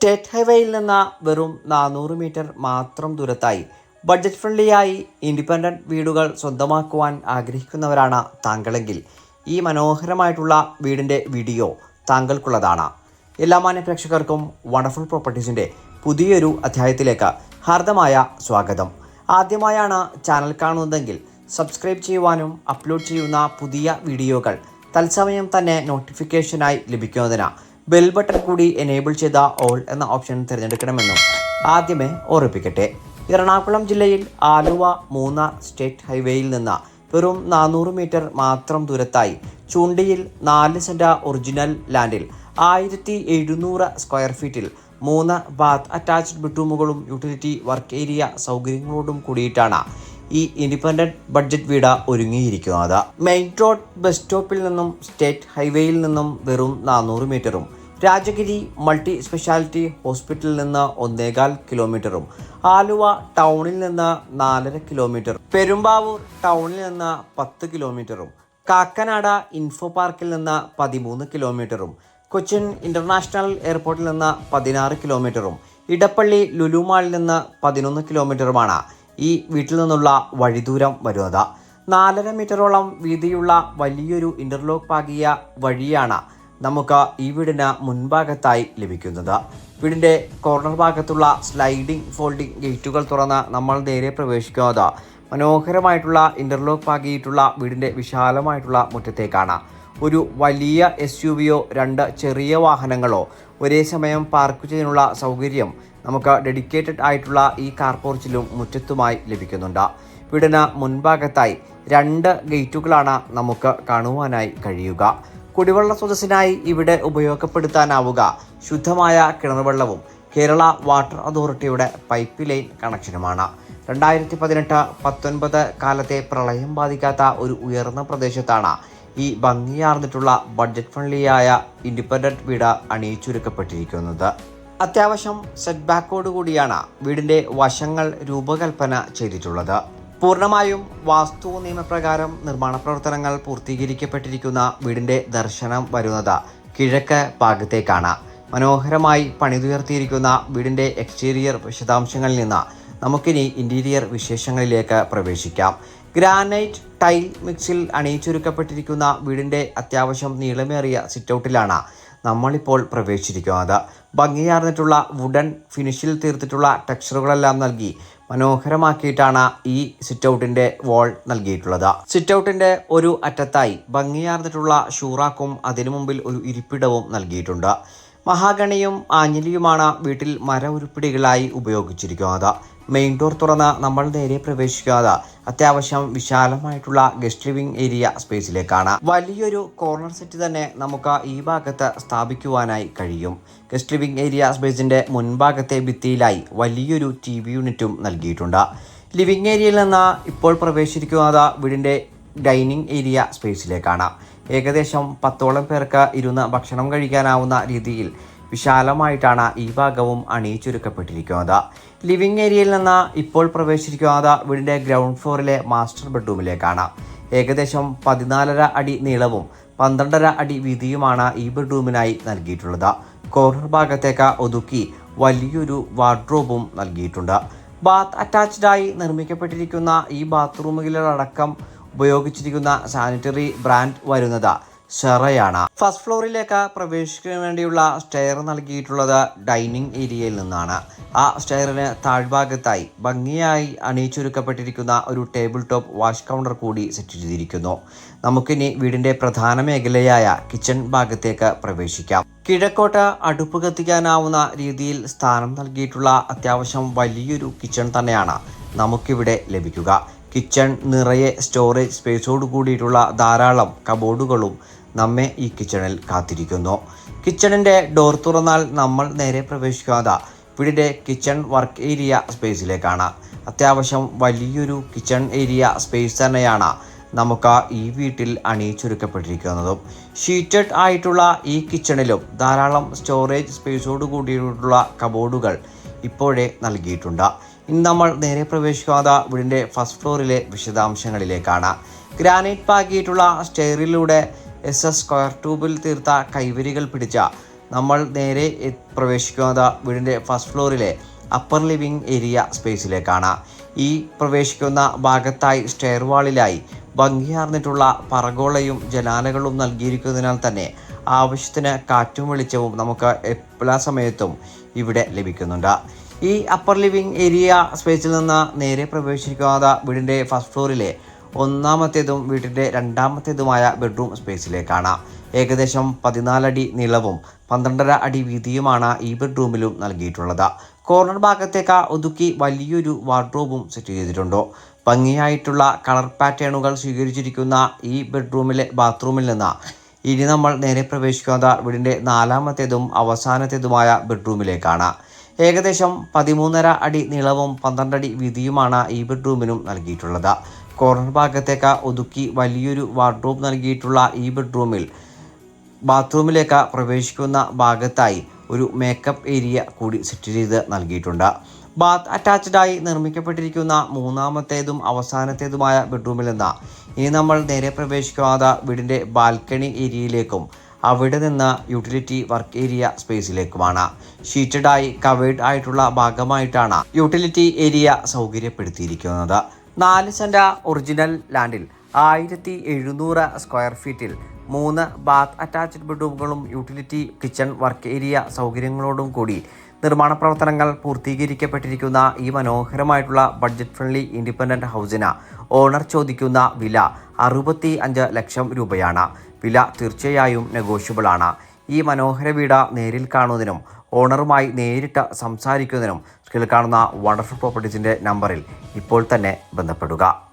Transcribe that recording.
State ഹൈവേയിൽ നിന്ന് വെറും നാനൂറ് മീറ്റർ മാത്രം ദൂരത്തായി ബഡ്ജറ്റ് ഫ്രണ്ട്ലിയായി ഇൻഡിപെൻഡന്റ് വീടുകൾ സ്വന്തമാക്കുവാൻ ആഗ്രഹിക്കുന്നവരാണ് താങ്കളെങ്കിൽ ഈ മനോഹരമായിട്ടുള്ള വീടിന്റെ വീഡിയോ താങ്കൾക്കുള്ളതാണ്. എല്ലാ മാന്യ പ്രേക്ഷകർക്കും വണ്ടർഫുൾ പ്രോപ്പർട്ടീസിന്റെ പുതിയൊരു അധ്യായത്തിലേക്ക് ഹാർദമായ സ്വാഗതം. ആദ്യമായാണ് ചാനൽ കാണുന്നതെങ്കിൽ സബ്സ്ക്രൈബ് ചെയ്യുവാനും അപ്ലോഡ് ചെയ്യുന്ന പുതിയ വീഡിയോകൾ തത്സമയം തന്നെ നോട്ടിഫിക്കേഷനായി ലഭിക്കുന്നതിന് ബെൽ ബട്ടൺ കൂടി എനേബിൾ ചെയ്ത ഓൾ എന്ന ഓപ്ഷൻ തിരഞ്ഞെടുക്കണമെന്നും ആദ്യമേ ഓർമ്മിപ്പിക്കട്ടെ. എറണാകുളം ജില്ലയിൽ ആലുവ മൂന്നാർ സ്റ്റേറ്റ് ഹൈവേയിൽ നിന്ന് വെറും നാനൂറ് മീറ്റർ മാത്രം ദൂരത്തായി ചൂണ്ടിയിൽ നാല് സെന്റ ഒറിജിനൽ ലാൻഡിൽ ആയിരത്തി എഴുന്നൂറ് സ്ക്വയർ ഫീറ്റിൽ മൂന്ന് ബാത്ത് അറ്റാച്ച്ഡ് ബെഡ്റൂമുകളും യൂട്ടിലിറ്റി വർക്ക് ഏരിയ സൗകര്യങ്ങളോടും കൂടിയിട്ടാണ് ഈ ഇൻഡിപെൻഡന്റ് ബഡ്ജറ്റ് വീട് ഒരുങ്ങിയിരിക്കുന്നത്. മെയിൻ റോഡ് ബസ് സ്റ്റോപ്പിൽ നിന്നും സ്റ്റേറ്റ് ഹൈവേയിൽ നിന്നും വെറും നാനൂറ് മീറ്ററും രാജഗിരി മൾട്ടി സ്പെഷ്യാലിറ്റി ഹോസ്പിറ്റലിൽ നിന്ന് ഒന്നേകാൽ കിലോമീറ്ററും ആലുവ ടൗണിൽ നിന്ന് നാലര കിലോമീറ്ററും പെരുമ്പാവൂർ ടൗണിൽ നിന്ന് പത്ത് കിലോമീറ്ററും കാക്കനാട ഇൻഫോ പാർക്കിൽ നിന്ന് പതിമൂന്ന് കിലോമീറ്ററും കൊച്ചിൻ ഇന്റർനാഷണൽ എയർപോർട്ടിൽ നിന്ന് പതിനാറ് കിലോമീറ്ററും ഇടപ്പള്ളി ലുലുമാളിൽ നിന്ന് പതിനൊന്ന് കിലോമീറ്ററുമാണ് ഈ വീട്ടിൽ നിന്നുള്ള വഴിദൂരം വരുന്നത്. നാലര മീറ്ററോളം വീതിയുള്ള വലിയൊരു ഇന്റർലോക്ക് പാകിയ വഴിയാണ് നമുക്ക് ഈ വീടിന് മുൻഭാഗത്തായി ലഭിക്കുന്നത്. വീടിന്റെ കോർണർ ഭാഗത്തുള്ള സ്ലൈഡിംഗ് ഫോൾഡിംഗ് ഗേറ്റുകൾ തുറന്ന് നമ്മൾ നേരെ പ്രവേശിക്കുന്നത് മനോഹരമായിട്ടുള്ള ഇന്റർലോക്ക് പാകിയിട്ടുള്ള വീടിന്റെ വിശാലമായിട്ടുള്ള മുറ്റത്തേക്കാണ്. ഒരു വലിയ എസ് യു വിയോ രണ്ട് ചെറിയ വാഹനങ്ങളോ ഒരേ സമയം പാർക്ക് ചെയ്യാനുള്ള സൗകര്യം നമുക്ക് ഡെഡിക്കേറ്റഡ് ആയിട്ടുള്ള ഈ കാർ പോർച്ചിലും മുറ്റത്തുമായി ലഭിക്കുന്നുണ്ട്. വീടിന് മുൻഭാഗത്തായി രണ്ട് ഗേറ്റുകളാണ് നമുക്ക് കാണുവാനായി കഴിയുക. കുടിവെള്ള സ്രോതസ്സിനായി ഇവിടെ ഉപയോഗപ്പെടുത്താനാവുക. ശുദ്ധമായ കിണർവെള്ളവും കേരള വാട്ടർ അതോറിറ്റിയുടെ പൈപ്പ് ലൈൻ കണക്ഷനുമാണ്. രണ്ടായിരത്തി പതിനെട്ട് പത്തൊൻപത് കാലത്തെ പ്രളയം ബാധിക്കാത്ത ഒരു ഉയർന്ന പ്രദേശത്താണ് ഈ ഭംഗിയാർന്നിട്ടുള്ള ബഡ്ജറ്റ് ഫ്രണ്ട്ലിയായ ഇൻഡിപെൻഡന്റ് വീട് അണിയിച്ചൊരുക്കപ്പെട്ടിരിക്കുന്നത്. അത്യാവശ്യം സെറ്റ് ബാക്കോട് കൂടിയാണ് വീടിന്റെ വശങ്ങൾ രൂപകൽപ്പന ചെയ്തിട്ടുള്ളത്. പൂർണമായും വാസ്തു നിയമപ്രകാരം നിർമ്മാണ പ്രവർത്തനങ്ങൾ പൂർത്തീകരിക്കപ്പെട്ടിരിക്കുന്ന വീടിന്റെ ദർശനം വരുന്നത് കിഴക്ക് ഭാഗത്തേക്കാണ്. മനോഹരമായി പണിതുയർത്തിയിരിക്കുന്ന വീടിന്റെ എക്സ്റ്റീരിയർ വിശദാംശങ്ങളിൽ നിന്ന് നമുക്കിനി ഇന്റീരിയർ വിശേഷങ്ങളിലേക്ക് പ്രവേശിക്കാം. ഗ്രാനൈറ്റ് ടൈൽ മിക്സിൽ അണിയിച്ചൊരുക്കപ്പെട്ടിരിക്കുന്ന വീടിന്റെ അത്യാവശ്യം നീളമേറിയ സിറ്റൗട്ടിലാണ് നമ്മളിപ്പോൾ പ്രവേശിച്ചിരിക്കുന്നത്. ഭംഗിയാർന്നിട്ടുള്ള വുഡൻ ഫിനിഷിൽ തീർത്തിട്ടുള്ള ടെക്സ്ചറുകളെല്ലാം നൽകി മനോഹരമാക്കിയിട്ടാണ് ഈ സിറ്റ് ഔട്ടിന്റെ വോൾ നൽകിയിട്ടുള്ളത്. സിറ്റ് ഔട്ടിന്റെ ഒരു അറ്റത്തായി ഭംഗിയാർന്നിട്ടുള്ള ഷൂറാക്കും അതിനു മുമ്പിൽ ഒരു ഇരിപ്പിടവും നൽകിയിട്ടുണ്ട്. മഹാഗണിയും ആഞ്ഞിലിയുമാണ് വീട്ടിൽ മര ഉരുപ്പിടികളായി ഉപയോഗിച്ചിരിക്കുന്നത്. മെയിൻ ഡോർ തുറന്ന് നമ്മൾ നേരെ പ്രവേശിക്കാതെ അത്യാവശ്യം വിശാലമായിട്ടുള്ള ഗസ്റ്റ് ലിവിംഗ് ഏരിയ സ്പേസിലേക്കാണ്. വലിയൊരു കോർണർ സെറ്റ് തന്നെ നമുക്ക് ഈ ഭാഗത്ത് സ്ഥാപിക്കുവാനായി കഴിയും. ഗസ്റ്റ് ലിവിംഗ് ഏരിയ സ്പേസിന്റെ മുൻഭാഗത്തെ ഭിത്തിയിലായി വലിയൊരു ടി വി യൂണിറ്റും നൽകിയിട്ടുണ്ട്. ലിവിംഗ് ഏരിയയിൽ നിന്ന് ഇപ്പോൾ പ്രവേശിക്കുന്നത് വീടിന്റെ ഡൈനിങ് ഏരിയ സ്പേസിലേക്കാണ്. ഏകദേശം പത്തോളം പേർക്ക് ഇരുന്ന് ഭക്ഷണം കഴിക്കാനാവുന്ന രീതിയിൽ വിശാലമായിട്ടാണ് ഈ ഭാഗവും അണിയിച്ചൊരുക്കപ്പെട്ടിരിക്കുന്നത്. ലിവിംഗ് ഏരിയയിൽ നിന്ന് ഇപ്പോൾ പ്രവേശിക്കുന്നത് വീടിന്റെ ഗ്രൗണ്ട് ഫ്ലോറിലെ മാസ്റ്റർ ബെഡ്റൂമിലേക്കാണ്. ഏകദേശം പതിനാലര അടി നീളവും പന്ത്രണ്ടര അടി വീതിയുമാണ് ഈ ബെഡ്റൂമിനായി നൽകിയിട്ടുള്ളത്. കോർണർ ഭാഗത്തേക്ക് ഒതുക്കി വലിയൊരു വാർഡ്രോബും നൽകിയിട്ടുണ്ട്. ബാത്ത് അറ്റാച്ച്ഡായി നിർമ്മിക്കപ്പെട്ടിരിക്കുന്ന ഈ ബാത്റൂമുകളിലടക്കം ഉപയോഗിച്ചിരിക്കുന്ന സാനിറ്ററി ബ്രാൻഡ് വരുന്നത് ഷെറയാണ് ഫസ്റ്റ് ഫ്ലോറിലേക്ക് പ്രവേശിക്കാൻ വേണ്ടിയുള്ള സ്റ്റെയർ നൽകിയിട്ടുള്ളത് ഡൈനിങ് ഏരിയയിൽ നിന്നാണ്. ആ സ്റ്റെയറിന് താഴ്ഭാഗത്തായി ഭംഗിയായി അണിയിച്ചൊരുക്കപ്പെട്ടിരിക്കുന്ന ഒരു ടേബിൾ ടോപ്പ് വാഷ് കൗണ്ടർ കൂടി സെറ്റ് ചെയ്തിരിക്കുന്നു. നമുക്കിനി വീടിന്റെ പ്രധാന മേഖലയായ കിച്ചൺ ഭാഗത്തേക്ക് പ്രവേശിക്കാം. കിഴക്കോട്ട് അടുപ്പ് കത്തിക്കാനാവുന്ന രീതിയിൽ സ്ഥാനം നൽകിയിട്ടുള്ള അത്യാവശ്യം വലിയൊരു കിച്ചൺ തന്നെയാണ് നമുക്കിവിടെ ലഭിക്കുക. കിച്ചൺ നിറയെ സ്റ്റോറേജ് സ്പേസോട് കൂടിയിട്ടുള്ള ധാരാളം കബോർഡുകളും നമ്മെ ഈ കിച്ചണിൽ കാത്തിരിക്കുന്നു. കിച്ചണിന്റെ ഡോർ തുറന്നാൽ നമ്മൾ നേരെ പ്രവേശിക്കാതെ വീടിന്റെ കിച്ചൺ വർക്ക് ഏരിയ സ്പേസിലേക്കാണ്. അത്യാവശ്യം വലിയൊരു കിച്ചൺ ഏരിയ സ്പേസ് തന്നെയാണ് നമുക്ക് ഈ വീട്ടിൽ അണിയിച്ചൊരുക്കപ്പെട്ടിരിക്കുന്നതും. ഷീറ്റഡ് ആയിട്ടുള്ള ഈ കിച്ചണിലും ധാരാളം സ്റ്റോറേജ് സ്പേസോട് കൂടിയിട്ടുള്ള കബോർഡുകൾ ഇപ്പോഴേ നൽകിയിട്ടുണ്ട്. ഇന്ന് നമ്മൾ നേരെ പ്രവേശിക്കാതെ വീടിന്റെ ഫസ്റ്റ് ഫ്ലോറിലെ വിശദാംശങ്ങളിലേക്കാണ്. ഗ്രാനൈറ്റ് പാകിയിട്ടുള്ള സ്റ്റെയറിലൂടെ എസ് എസ് സ്ക്വയർ ട്യൂബിൽ തീർത്ത കൈവരികൾ പിടിച്ച നമ്മൾ നേരെ പ്രവേശിക്കുന്നത് വീടിന്റെ ഫസ്റ്റ് ഫ്ലോറിലെ അപ്പർ ലിവിംഗ് ഏരിയ സ്പേസിലേക്കാണ് ഈ പ്രവേശിക്കുന്ന ഭാഗത്തായി സ്റ്റെയർ വാളിലായി ഭംഗിയാർന്നിട്ടുള്ള പറഗോളയും ജനാലകളും നൽകിയിരിക്കുന്നതിനാൽ തന്നെ ആവശ്യത്തിന് കാറ്റും വെളിച്ചവും നമുക്ക് എല്ലാ സമയത്തും ഇവിടെ ലഭിക്കുന്നുണ്ട്. ഈ അപ്പർ ലിവിംഗ് ഏരിയ സ്പേസിൽ നിന്ന് നേരെ പ്രവേശിക്കാതെ വീടിന്റെ ഫസ്റ്റ് ഫ്ലോറിലെ ഒന്നാമത്തേതും വീട്ടിന്റെ രണ്ടാമത്തേതുമായ ബെഡ്റൂം സ്പേസിലേക്കാണ് ഏകദേശം പതിനാലടി നീളവും പന്ത്രണ്ടര അടി വീതിയുമാണ് ഈ ബെഡ്റൂമിലും നൽകിയിട്ടുള്ളത്. കോർണർ ഭാഗത്തേക്ക് ഒതുക്കി വലിയൊരു വാർഡ്രോബും സെറ്റ് ചെയ്തിട്ടുണ്ട്. ഭംഗിയായിട്ടുള്ള കളർ പാറ്റേണുകൾ സ്വീകരിച്ചിരിക്കുന്ന ഈ ബെഡ്റൂമിലെ ബാത്റൂമിൽ നിന്ന് ഇനി നമ്മൾ നേരെ പ്രവേശിക്കാത്ത വീടിന്റെ നാലാമത്തേതും അവസാനത്തേതുമായ ബെഡ്റൂമിലേക്കാണ് ഏകദേശം പതിമൂന്നര അടി നീളവും പന്ത്രണ്ടടി വീതിയുമാണ് ഈ ബെഡ്റൂമിനും നൽകിയിട്ടുള്ളത്. കോർണർ ഭാഗത്തേക്ക് ഒതുക്കി വലിയൊരു വാർഡ്രോബ് നൽകിയിട്ടുള്ള ഈ ബെഡ്റൂമിൽ ബാത്റൂമിലേക്ക് പ്രവേശിക്കുന്ന ഭാഗത്തായി ഒരു മേക്കപ്പ് ഏരിയ കൂടി സെറ്റ് ചെയ്ത് നൽകിയിട്ടുണ്ട്. ബാത്ത് അറ്റാച്ച്ഡായി നിർമ്മിക്കപ്പെട്ടിരിക്കുന്ന മൂന്നാമത്തേതും അവസാനത്തേതുമായ ബെഡ്റൂമിൽ നിന്ന് ഇനി നമ്മൾ നേരെ പ്രവേശിക്കാതെ വീടിന്റെ ബാൽക്കണി ഏരിയയിലേക്കും അവിടെ നിന്ന് യൂട്ടിലിറ്റി വർക്ക് ഏരിയ സ്പേസിലേക്കുമാണ് ഷീറ്റഡായി കവേർഡ് ആയിട്ടുള്ള ഭാഗമായിട്ടാണ് യൂട്ടിലിറ്റി ഏരിയ സൗകര്യപ്പെടുത്തിയിരിക്കുന്നത്. നാല് സെന്റ ഒറിജിനൽ ലാൻഡിൽ ആയിരത്തി എഴുന്നൂറ് സ്ക്വയർ ഫീറ്റിൽ മൂന്ന് ബാത്ത് അറ്റാച്ച്ഡ് ബെഡ്റൂമുകളും യൂട്ടിലിറ്റി കിച്ചൺ വർക്ക് ഏരിയ സൗകര്യങ്ങളോടും കൂടി നിർമ്മാണ പ്രവർത്തനങ്ങൾ പൂർത്തീകരിക്കപ്പെട്ടിരിക്കുന്ന ഈ മനോഹരമായിട്ടുള്ള ബഡ്ജറ്റ് ഫ്രണ്ട്ലി ഇൻഡിപെൻഡന്റ് ഹൗസിന് ഓണർ ചോദിക്കുന്ന വില അറുപത്തി അഞ്ച് ലക്ഷം രൂപയാണ്. വില തീർച്ചയായും നെഗോഷ്യബിൾ ആണ്. ഈ മനോഹര വീട് നേരിൽ കാണുന്നതിനും ഓണറുമായി നേരിട്ട് സംസാരിക്കുന്നതിനും സ്കിൽ കാണുന്ന വണ്ടർഫുൾ പ്രോപ്പർട്ടീസിന്റെ നമ്പറിൽ ഇപ്പോൾ തന്നെ ബന്ധപ്പെടുക.